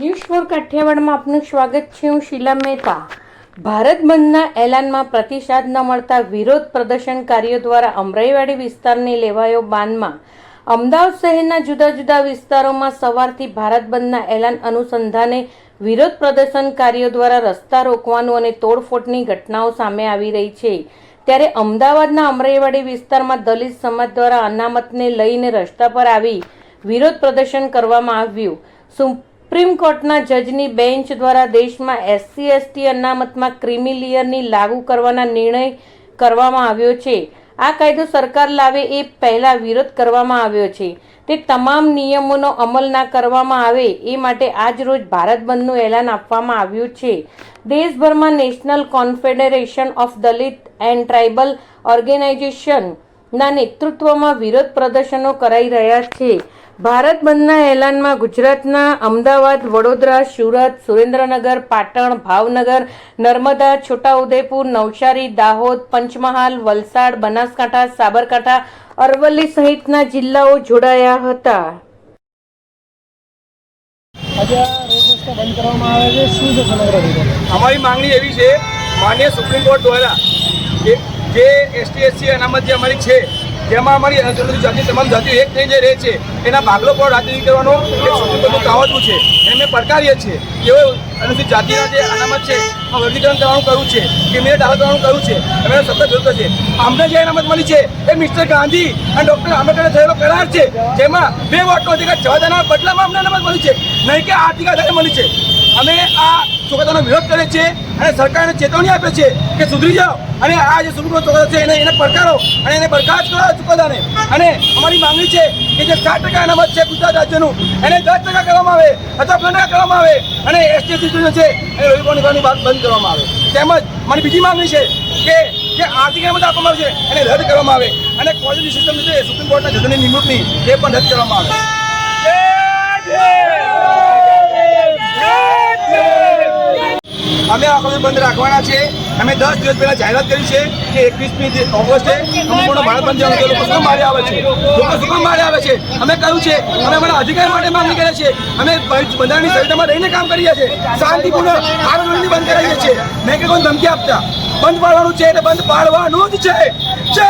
News for કાઠિયાવાડમાં આપનું સ્વાગત છે. હું શીલા મહેતા. ભારત બંધના એલાનમાં પ્રતિસાદ ન મળતા વિરોધ પ્રદર્શનકારીઓ દ્વારા અમરાઈવાડી વિસ્તારની લેવાયો બાનમાં. અમદાવાદ શહેરના જુદા જુદા વિસ્તારોમાં સવારથી ભારત બંધના એલાન અનુસંધાને વિરોધ પ્રદર્શનકારીઓ દ્વારા રસ્તા રોકવાનું અને તોડફોડની ઘટનાઓ સામે આવી રહી છે. ત્યારે અમદાવાદના અમરાઈવાડી વિસ્તારમાં દલિત સમાજ દ્વારા અનામતને લઈને રસ્તા પર આવી વિરોધ પ્રદર્શન કરવામાં આવ્યું. સુપ્રીમ કોર્ટના જજની બેન્ચ દ્વારા દેશમાં એસસી, એસટી અનામતમાં ક્રિમિલિયરની લાગુ કરવાના નિર્ણય કરવામાં આવ્યો છે. આ કાયદો સરકાર લાવે એ પહેલા વિરોધ કરવામાં આવ્યો છે. તે તમામ નિયમોનો અમલ ના કરવામાં આવે એ માટે આજ રોજ ભારત બંધનું એલાન આપવામાં આવ્યું છે. દેશભરમાં national confederation of Dalit and tribal ઓર્ગેનાઇઝેશનના નેતૃત્વમાં વિરોધ પ્રદર્શનો કરાઈ રહ્યા છે. ભારત બંધના એલાનમાં ગુજરાતના અમદાવાદ વડોદરા સુરત સુરેન્દ્રનગર પાટણ ભાવનગર નર્મદા છોટાઉદેપુર નવસારી દાહોદ પંચમહાલ વલસાડ બનાસકાંઠા સાબરકાંઠા અરવલ્લી સહિતના જિલ્લાઓ જોડાયા હતા. અમારી માંગણી એવી છે માન્ય સુપ્રીમ કોર્ટ દ્વારા કે જે એસટી એસસી અનામત જે અમારી છે જેમાં અમારી અનુસૂચિત જાતિ, તમામ જાતિઓ એક થઈ જે રહે છે. એના ભાગલો પણ રાજનીતિ કરવાનો એક સુપ્રીમ કોર્ટનું છે. એને અમે પડકારીએ છીએ. એવો અનુસૂચિત જાતિના જે અનામત છે વર્ગીકરણ કરવાનું કરવું છે કે મેં દાખલ કરવાનું કરવું છે. અમે સતત વિરોધ છે અમને જે અનામત મળી છે, એ મિસ્ટર ગાંધી અને ડૉક્ટર આંબેડકરે થયેલો કરાર છે. જેમાં બે વોટનો અધિકાર જવાદાના બદલામાં અમને અનામત મળી છે. નહીં કે આર્થિક આધારે મળી છે. અમે આ ચોકાદાનો વિરોધ કરીએ છીએ અને સરકારને ચેતવણી આપે છે કે સુધરી જાઓ. અને આ જે સુપ્રીમ કોર્ટ ચોકાતા છે, એને એને પડકારો અને એને બરખાસ્ત કરો ચુકાદાને. અને અમારી માંગણી છે કે જે સાત ટકા અનામત છે ગુજરાત રાજ્યનું, એને દસ ટકા કરવામાં આવે અથવા પંદર કરવામાં આવે. અને એસટી સિસ્ટમ છે એ લોકોની કરવાની વાત બંધ કરવામાં આવે. તેમજ મારી બીજી માંગણી છે કે જે આર્થિક અનામત આપવામાં આવે છે એને રદ કરવામાં આવે. અને કોલેજની સિસ્ટમ છે સુપ્રીમ કોર્ટના જજની નિમણૂકની, એ પણ રદ કરવામાં આવે. અમે આખો બંધ રાખવાના છે. અમે દસ દિવસ પહેલા જાહેરાત કરી છે કે એકવીસમી ઓગસ્ટે સંપૂર્ણ ભારત બંધ. લોકો શું મારે આવે છે? લોકો શું મારે આવે છે? અમે કહ્યું છે, અમે અમારા અધિકાર માટે માંગણી કરીએ છીએ. અમે બંધારણની સંહિતામાં રહીને કામ કરીએ છીએ. શાંતિપૂર્ણ આંદોલનની બંધ કરાવીએ છીએ. મેં કે કોઈ ધમકી આપતા? બંધ પાડવાનું છે એટલે બંધ પાડવાનું જ છે. જય